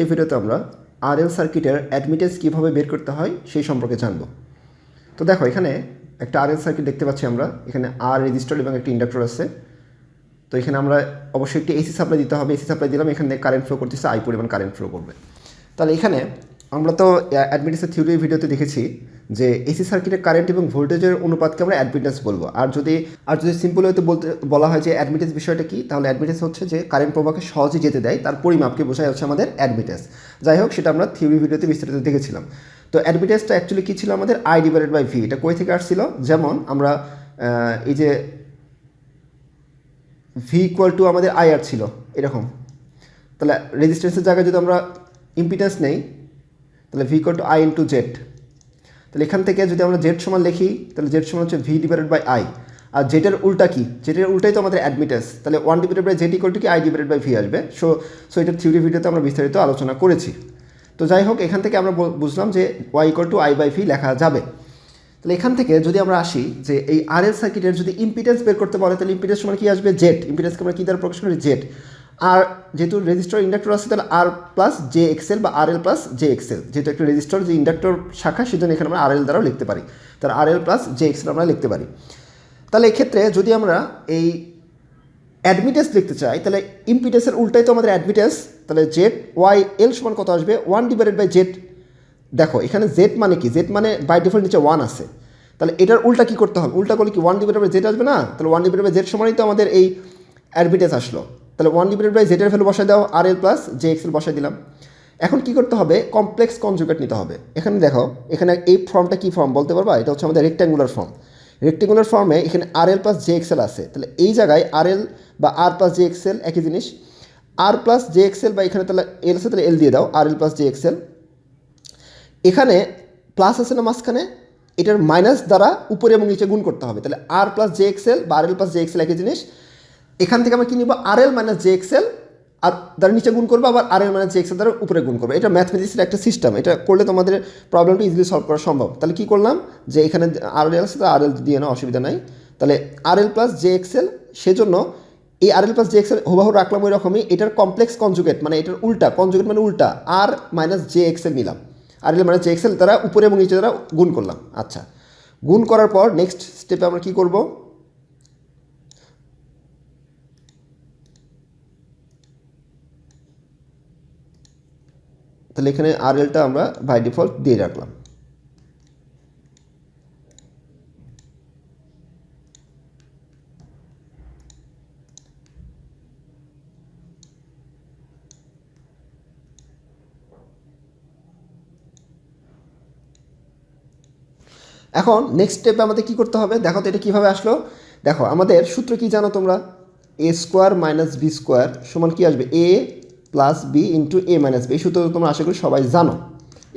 এই ভিডিওতে আমরা আরএল সার্কিটের অ্যাডমিটেন্স কীভাবে বের করতে হয় সেই সম্পর্কে জানব। তো দেখো, এখানে একটা আরএল সার্কিট দেখতে পাচ্ছি আমরা। এখানে আর রেজিস্টার এবং একটি ইন্ডাক্টর আছে। তো এখানে আমরা অবশ্যই একটি এসি সাপ্লাই দিতে হবে। এসি সাপ্লাই দিলাম, এখানে কারেন্ট ফ্লো করতেছে আই পরিমাণ কারেন্ট ফ্লো করবে। তাহলে এখানে আমরা তো অ্যাডমিটেন্সের থিওরি ভিডিওতে দেখেছি যে এসি সার্কিটের কারেন্ট এবং ভোল্টেজের অনুপাতকে আমরা অ্যাডমিটেন্স বলব। আর যদি আর যদি সিম্পল হয়তো বলতে, বলা হয় যে অ্যাডমিটেন্স বিষয়টা কি, তাহলে অ্যাডমিটেন্স হচ্ছে যে কারেন্ট প্রবাহকে সহজে যেতে দেয়, তার পরিমাপকে বোঝায় হচ্ছে আমাদের অ্যাডমিটেন্স যাই হোক, সেটা আমরা থিওরি ভিডিওতে বিস্তারিত দেখেছিলাম। তো অ্যাডমিটেন্সটা অ্যাকচুয়ালি কী ছিল আমাদের? আই ডিভাইডেড বাই ভি এটা কই থেকে আসছিল? যেমন আমরা এই যে ভি ইকুয়াল টু আমাদের আইআর ছিল, এরকম। তাহলে রেজিস্ট্যান্সের জায়গায় যদি আমরা ইম্পিটেন্স নেই তাহলে V equal to I into Z তাহলে এখান থেকে যদি আমরা জেড সমান লিখি, তাহলে জেড সমান হচ্ছে ভি ডিভাইডেড বাই আই আর জেটের উল্টা কি? জেটের উল্টাই তো আমাদের অ্যাডমিটেন্স তাহলে one divided by Z equal to কি? আই ডিভাইডেড বাই ভি আসবে। সো সো এটার থিওরি ভিডিওতে আমরা বিস্তারিত আলোচনা করেছি। তো যাই হোক, এখান থেকে আমরা বুঝলাম যে Y equal to I by V লেখা যাবে। তাহলে এখান থেকে যদি আমরা আসি যে এই আরএল সার্কিটের যদি ইম্পিডেন্স বের করতে বলে তাহলে ইম্পিডেন্স সময় কি আসবে? জেড ইম্পিডেন্সকে আমরা কী দ্বারা প্রকাশ করি? জেড আর যেহেতু রেজিস্টার ইন্ডাক্টর আছে, তাহলে আর প্লাস জে এক্সেল বা R L plus j XL যেহেতু একটা রেজিস্টার, যে ইন্ডাক্টর শাখা, সেজন্য এখানে আমরা আর এল দ্বারাও লিখতে পারি। তাহলে R L plus j XL আমরা লিখতে পারি। তাহলে এক্ষেত্রে যদি আমরা এই অ্যাডমিটেন্স লিখতে চাই, তাহলে ইম্পিডেন্সের উল্টাই তো আমাদের অ্যাডমিটেন্স তাহলে জেড ওয়াই এল সমান কত আসবে? ওয়ান ডিভাইডেড বাই জেড দেখো, এখানে জেড মানে কি? জেড মানে বাই ডিফল্ট নিচে ওয়ান আছে। তাহলে এটার উল্টা কি করতে হবে? উল্টা করলে কি ওয়ান ডিভাইডেড বাই জেড আসবে না? তাহলে ওয়ান ডিভাইডেড বাই জেড সমানই তো আমাদের এই অ্যাডমিটেন্স আসলো। তাহলে ওয়ান ডিভাইডেড বাই জেডের ভ্যালু বসাই দাও R L plus j XL বসাই দিলাম। এখন কি করতে হবে? কমপ্লেক্স কনজুগেট নিতে হবে। এখানে দেখো, এখানে এই ফর্মটা কি ফর্ম বলতে পারবা? এটা হচ্ছে আমাদের রেক্ট্যাঙ্গুলার ফর্ম রেক্টেঙ্গুলার ফর্মে এখানে R L plus j XL আছে। তাহলে এই জায়গায় আর এল বা আর প্লাস জে এক্সেল একই জিনিস। আর প্লাস জে এক্সেল বা এখানে তাহলে এল আছে, তাহলে এল দিয়ে দাও R L plus j XL এখানে প্লাস আছে না মাঝখানে? এটার মাইনাস দ্বারা উপরে এবং নিচে গুণ করতে হবে। তাহলে আর প্লাস জে এক্সেল বা R L plus j XL একই জিনিস। এখান থেকে আমরা কি নিব? R L minus j XL আর দ্বারা নিচে গুণ করব, আবার R L minus j XL দ্বারা উপরে গুণ করব। এটা ম্যাথমেটিক্সের একটা সিস্টেম এটা করলে তোমাদের প্রবলেমটা ইজিলি সলভ করা সম্ভব। তাহলে কী করলাম? যে এখানে আর এল আছে, তো আর এল দিয়ে নাও অসুবিধা নাই, তাহলে R L plus j XL সেজন্য এই R L plus j XL হুবাহু রাখলাম ওই রকমই, এটার কমপ্লেক্স কনজুগেট মানে এটার উল্টা কনজুগেট মানে উল্টা আর মাইনাস জে এক্সেল নিলাম। R L minus j XL তারা উপরে এবং নিচে দ্বারা গুণ করলাম। আচ্ছা গুণ করার পর নেক্সট স্টেপে আমরা কী করব? তাহলে এখানে আর এলটা আমরা বাই ডিফল্ট দিয়ে রাখলাম। এখন নেক্সট স্টেপে আমাদের কি করতে হবে? দেখো তো এটা কীভাবে আসলো? দেখো, আমাদের সূত্র কি জানো তোমরা? A square minus B square সমান কী আসবে? A plus B into A minus B এই সূত্র তো তোমরা আশা করি সবাই জানো।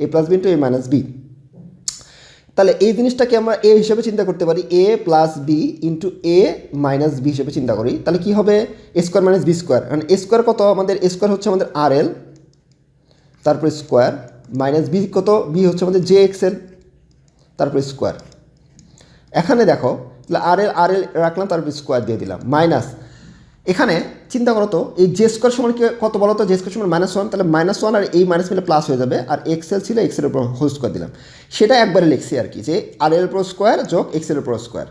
A plus B into A minus B তাহলে এই জিনিসটাকে আমরা এ হিসেবে চিন্তা করতে পারি। A plus B into A minus B হিসেবে চিন্তা করি। তাহলে কী হবে? A square minus B square কারণ এ স্কোয়ার কত? আমাদের এ স্কোয়ার হচ্ছে আমাদের আর এল তারপরে স্কোয়ার মাইনাস বি কত? বি হচ্ছে আমাদের জে এক্স এল তারপরে স্কোয়ার এখানে দেখো, তাহলে আর এল আর এল রাখলাম, তারপরে স্কোয়ার দিয়ে দিলাম। মাইনাস এখানে চিন্তা করো তো, এই জে স্কোয়ার সমান কি, কত বলো তো? জে স্কোয়ার সমান মাইনাস ওয়ান তাহলে মাইনাস ওয়ান আর এই মাইনাস মিলে প্লাস হয়ে যাবে, আর এক্সেল ছিল এক্সের উপর হোল স্কোয়ার দিলাম। সেটা একবারে লিখছি আর কি, যে আর এল উপর স্কোয়ার যোগ এক্সের উপর স্কোয়ার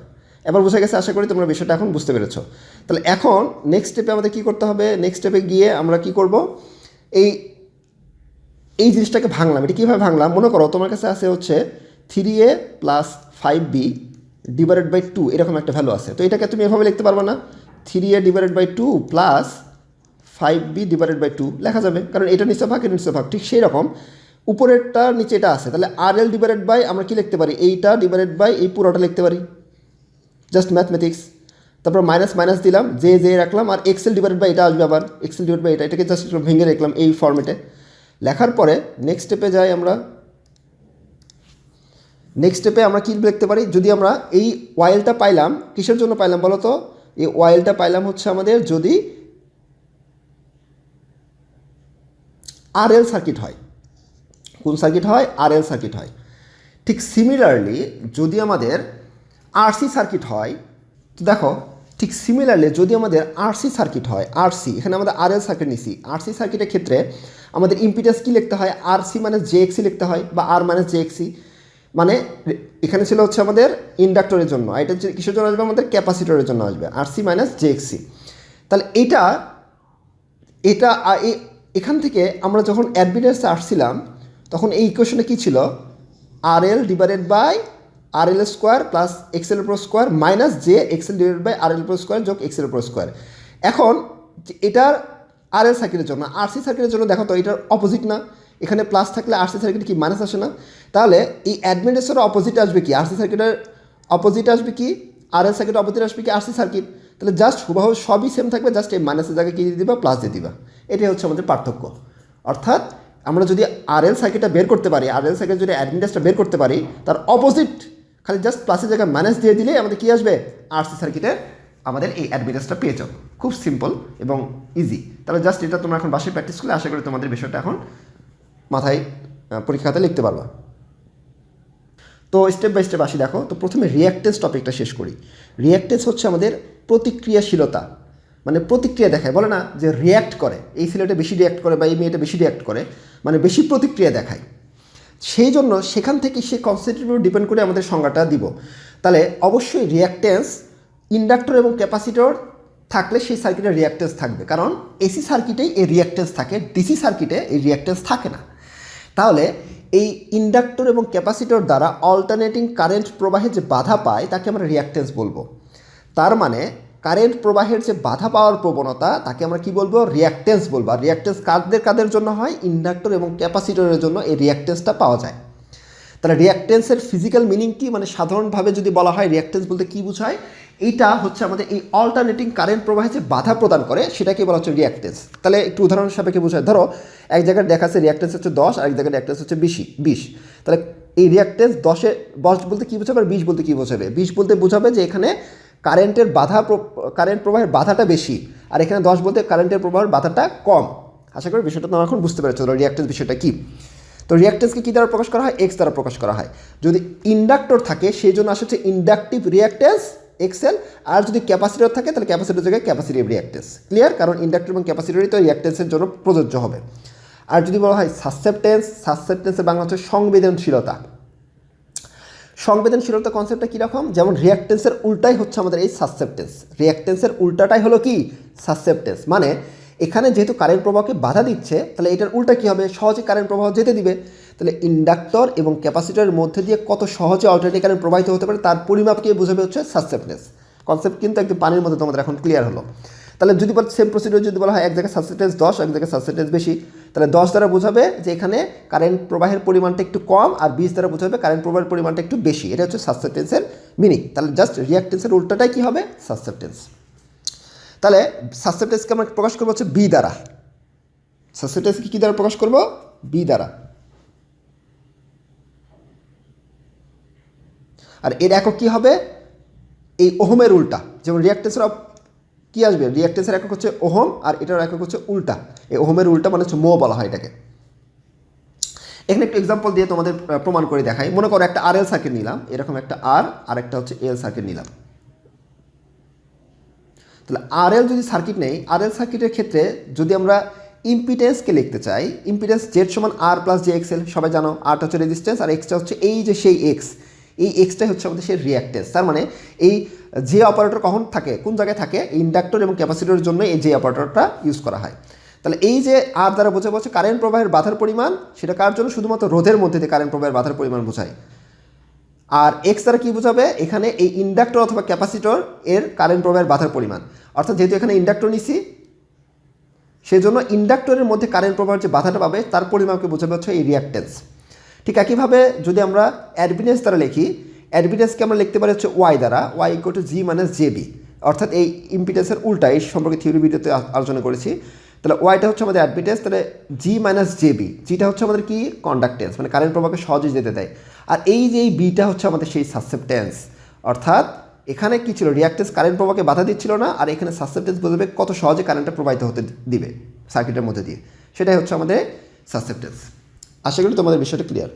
এবার বোঝা গেছে, আশা করি তোমরা বিষয়টা এখন বুঝতে পেরেছ। তাহলে এখন নেক্সট স্টেপে আমাদের কী করতে হবে? নেক্সট স্টেপে গিয়ে আমরা কি করব? এই এই জিনিসটাকে ভাঙলাম, এটা কীভাবে ভাঙলাম? মনে করো তোমার কাছে আছে হচ্ছে three A plus five B divided by two এরকম একটা ভ্যালু আছে। তো এটাকে তুমি এভাবে লিখতে পারবে না। Three A divided by two plus five B divided by two লেখা যাবে। কারণ এটা নিচে ভাগ, এটা নিচে ভাগ। ঠিক সেই রকম। উপরেরটা নিচে এটা আছে। তাহলে আর এল ডিভাইডেড বাই আমরা কী লিখতে পারি? এইটা ডিভাইডেড বাই এই পুরোটা লিখতে পারি। জাস্ট ম্যাথমেটিক্স তারপর মাইনাস মাইনাস দিলাম। যে যে রাখলাম। আর এক্সেল ডিভাইডেড বাই এটা আসবে আবার। এক্সেল ডিভাইড বাই এটা। এটাকে জাস্ট একটু ভেঙে রাখলাম এই ফর্মেটে লেখার পরে নেক্সট স্টেপে যাই আমরা। নেক্সট স্টেপে আমরা কী লিখতে পারি? যদি আমরা এই ওয়াইলটা পাইলাম, কিসের জন্য পাইলাম বলো তো এই ওয়াইলটা পাইলাম হচ্ছে আমাদের যদি আর এল সার্কিট হয়। কোন সার্কিট হয়? আর এল সার্কিট হয়। ঠিক সিমিলারলি যদি আমাদের আরসি সার্কিট হয়, তো দেখো, ঠিক সিমিলারলি যদি আমাদের আরসি সার্কিট হয় আরসি এখানে আমাদের আর এল সার্কিট নিছি। আরসি সার্কিটের ক্ষেত্রে আমাদের ইম্পিডেন্স কী লিখতে হয়? আরসি মানে জে এক্সি লিখতে হয় বা আর মানে জে এক্সি মানে এখানে ছিল হচ্ছে আমাদের ইন্ডাক্টরের জন্য এটা কিসের জন্য আসবে? আমাদের ক্যাপাসিটরের জন্য আসবে R C minus j XC তাহলে এটা এটা এখান থেকে আমরা যখন অ্যাডমিটেন্সে আসছিলাম, তখন এই ইকুয়েশনে কী ছিল? R L divided by R L square plus XL pro square minus j XL divided by R L pro square যোগ এক্সেল প্রো স্কোয়ার এখন, এটার আর এল সার্কিটের জন্য আর সি সার্কিটের জন্য দেখো তো, এটার অপোজিট না। এখানে প্লাস থাকলে আর সি সার্কিট কি মাইনাস আসে না? তাহলে এই অ্যাডমিটেন্সের অপোজিট আসবে কি? আর সি সার্কিটের অপোজিট আসবে কি? আর এল সার্কিট অপোজিট আসবে কি? আর সি সার্কিট তাহলে জাস্ট হুবাহু সবই সেম থাকবে জাস্ট এই মাইনাসের জায়গায় কী দিয়ে দিবা প্লাস দিয়ে দিবা। এটাই হচ্ছে আমাদের পার্থক্য। অর্থাৎ আমরা যদি আর এল সার্কিটটা বের করতে পারি আর এল সার্কিট যদি অ্যাডমিটেন্সটা বের করতে পারি, তার অপোজিট খালি জাস্ট প্লাসের জায়গায় মাইনাস দিয়ে দিলে আমাদের কী আসবে? আরসি সার্কিটে আমাদের এই অ্যাডমিটেন্সটা পেয়ে যাও। খুব সিম্পল এবং ইজি তাহলে জাস্ট এটা তোমরা এখন বাসায় প্র্যাকটিস করলে, আশা করি তোমাদের বিষয়টা এখন মাথায় পরীক্ষাতে লিখতে পারবা। তো স্টেপ বাই স্টেপ আসি দেখো। তো প্রথমে রিয়াক্টেন্স টপিকটা শেষ করি। রিয়াক্টেন্স হচ্ছে আমাদের প্রতিক্রিয়াশীলতা। মানে প্রতিক্রিয়া দেখায়। বলে না যে রিয়াক্ট করে। এই ছেলেটা বেশি রিয়াক্ট করে বা এই মেয়েটা বেশি রিয়াক্ট করে। মানে বেশি প্রতিক্রিয়া দেখায়। সেই জন্য সেখান থেকে সে কনসেপ্টের উপর ডিপেন্ড করে আমাদের সংজ্ঞাটা দিব। তাহলে অবশ্যই রিয়াক্টেন্স ইন্ডাক্টর এবং ক্যাপাসিটর থাকলে সেই সার্কিটের রিয়াক্টেন্স থাকবে। কারণ এসি সার্কিটেই এই রিয়াক্টেন্স থাকে। ডিসি সার্কিটে এই রিয়াক্টেন্স থাকে না। তাহলে এই ইন্ডাক্টর এবং ক্যাপাসিটর দ্বারা অল্টারনেটিং কারেন্ট প্রবাহে যে বাধা পায়, তাকে আমরা রিয়াক্টেন্স বলব। তার মানে কারেন্ট প্রবাহের যে বাধা পাওয়ার প্রবণতা, তাকে আমরা কি বলব? রিয়াক্টেন্স বলব। আর রিয়াক্টেন্স কাদের কাদের জন্য হয়? ইন্ডাক্টর এবং ক্যাপাসিটরের জন্য এই রিয়াক্টেন্সটা পাওয়া যায়। তাহলে রিয়াক্টেন্সের ফিজিক্যাল মিনিং কি? মানে সাধারণভাবে যদি বলা হয় রিয়াক্টেন্স বলতে কী বোঝায়? এইটা হচ্ছে আমাদের এই অল্টারনেটিং কারেন্ট প্রবাহে যে বাধা প্রদান করে, সেটাকে বলা হচ্ছে রিয়াক্টেন্স তাহলে একটু উদাহরণ সাপেক্ষে বোঝায়। ধরো, এক জায়গায় দেখাচ্ছে রিয়াক্টেন্স হচ্ছে দশ আর এক জায়গায় রিয়াক্টেন্স হচ্ছে বিশি, বিশ। তাহলে এই রিয়াক্টেন্স দশে, দশ বলতে কী বোঝাবে আর বিশ বলতে কী বোঝাবে? বিশ বলতে বোঝাবে যে এখানে কারেন্টের বাধা কারেন্ট প্রবাহের বাধাটা বেশি, আর এখানে দশ বলতে কারেন্টের প্রবাহের বাধাটা কম। আশা করি বিষয়টা তোমরা এখন বুঝতে পেরেছ রিয়াক্টেন্স বিষয়টা কী। তো রিয়াক্টেন্সকে কী দ্বারা প্রকাশ করা হয়? এক্স দ্বারা প্রকাশ করা হয়। যদি ইন্ডাক্টর থাকে, সেই জন্য আসে হচ্ছে ইন্ডাকটিভ রিয়াক্টেন্স এক্সেল, আর যদি ক্যাপাসিটর থাকে, তাহলে ক্যাপাসিটর জায়গায় ক্যাপাসিটিভ রিয়াক্টেন্স ক্লিয়ার কারণ ইন্ডাক্টর এবং ক্যাপাসিটরই তো রিয়াক্টেন্সের জন্য প্রযোজ্য হবে। আর যদি বলা হয় সাসেপ্টেন্স সাসেপ্টেন্সের বাংলা হচ্ছে সংবেদনশীলতা। সংবেদনশীলতা কনসেপ্টটা কীরকম? যেমন রিয়াক্টেন্সের উল্টাই হচ্ছে আমাদের এই সাসেপ্টেন্স রিয়াক্টেন্সের উল্টাটাই হলো কি? সাসেপ্টেন্স মানে এখানে যেহেতু কারেন্ট প্রবাহকে বাধা দিচ্ছে, তাহলে এটার উল্টা কী হবে? সহজে কারেন্ট প্রবাহ যেতে দিবে। তাহলে ইন্ডাক্টর এবং ক্যাপাসিটরের মধ্যে দিয়ে কত সহজে অল্টারনেটিভ কারেন্ট প্রবাহিত হতে পারে, তার পরিমাপকে বোঝাবে হচ্ছে সাসেপ্টেন্স কনসেপ্ট কিন্তু একদম পানির মধ্যে তোমাদের এখন ক্লিয়ার হলো। তাহলে যদি বল সেম প্রসিডিওর যদি বলা হয়, এক জায়গায় সাসেপ্টেন্স দশ, এক জায়গায় সাসেপ্টেন্স বেশি, তাহলে দশ দ্বারা বোঝাবে যে এখানে কারেন্ট প্রবাহের পরিমাণটা একটু কম, আর বিশ দ্বারা বোঝাবে কারেন্ট প্রবাহের পরিমাণটা একটু বেশি। এটা হচ্ছে সাসেপ্টেন্সের মিনিং তাহলে জাস্ট রিয়াক্টেন্সের উল্টাটাই কী হবে? সাসেপ্টেন্স তাহলে সাসেপ্টেন্সকে আমরা প্রকাশ করব হচ্ছে বি দ্বারা। সাসেপ্টেন্সকে কী দ্বারা প্রকাশ করব? বি দ্বারা। আর এর একক কী হবে? এই ওহমের উল্টা। যেমন রিয়াক্টেন্সের কী আসবে? রিয়াক্টেন্সের একক হচ্ছে ওহম, আর এটার একক হচ্ছে উল্টা। এই ওহমের উল্টা মানে হচ্ছে মো বলা হয় এটাকে। এখানে একটু এক্সাম্পল দিয়ে তোমাদের প্রমাণ করে দেখাই। মনে করো একটা আর এল সার্কিট নিলাম। এরকম একটা আর আর একটা হচ্ছে এল সার্কিট নিলাম। তাহলে আর এল যদি সার্কিট নেই আর এল সার্কিটের ক্ষেত্রে যদি আমরা ইম্পিডেন্সকে লিখতে চাই ইম্পিডেন্স জেড সমান আর প্লাস জে এক্সেল সবাই জানো আরটা হচ্ছে রেজিস্ট্যান্স আর এক্সটা হচ্ছে এই যে সেই এক্স এই এক্সটাই হচ্ছে আমাদের সেই রিয়াক্টেন্স তার মানে এই যে অপারেটর কখন থাকে? কোন জায়গায় থাকে? ইন্ডাক্টর এবং ক্যাপাসিটরের জন্য এই যে অপারেটরটা ইউজ করা হয়। তাহলে এই যে আর দ্বারা বোঝা বলছে কারেন্ট প্রবাহের বাধার পরিমাণ, সেটা কার জন্য? শুধুমাত্র রোধের মধ্যে দিয়ে কারেন্ট প্রবাহের বাধার পরিমাণ বোঝায়। আর এক্স দ্বারা কী বোঝাবে? এখানে এই ইন্ডাক্টর অথবা ক্যাপাসিটর এর কারেন্ট প্রবাহের বাধার পরিমাণ। অর্থাৎ যেহেতু এখানে ইন্ডাক্টর নিছি সেই জন্য ইন্ডাক্টরের মধ্যে কারেন্ট প্রবাহের যে বাধাটা পাবে, তার পরিমাণকে বোঝাবে হচ্ছে এই রিয়াক্টেন্স ঠিক একইভাবে যদি আমরা অ্যাডভিডেন্স দ্বারা লিখি অ্যাডভিডেন্সকে আমরা লিখতে পারি হচ্ছে ওয়াই দ্বারা Y equal to G minus j B অর্থাৎ এই ইম্পিডেন্সের উল্টা, এই সম্পর্কে থিওরি ভিডিওতে আলোচনা করেছি। তাহলে ওয়াইটা হচ্ছে আমাদের অ্যাডমিটেন্স তাহলে জি মাইনাস জে বি জিটা হচ্ছে আমাদের কি? কন্ডাক্টেন্স মানে কারেন্ট প্রভাবকে সহজে যেতে দেয়। আর এই যে এই বিটা হচ্ছে আমাদের সেই সাসেপ্টেন্স অর্থাৎ এখানে কি ছিল? রিয়াক্টেন্স কারেন্ট প্রবাহকে বাধা দিচ্ছিল না, আর এখানে সাসেপ্টেন্স বোঝাবে কত সহজে কারেন্টটা প্রবাহিত হতে দিবে সার্কিটের মধ্যে দিয়ে। সেটাই হচ্ছে আমাদের সাসেপ্টেন্স আশা করি তোমাদের বিষয়টা ক্লিয়ার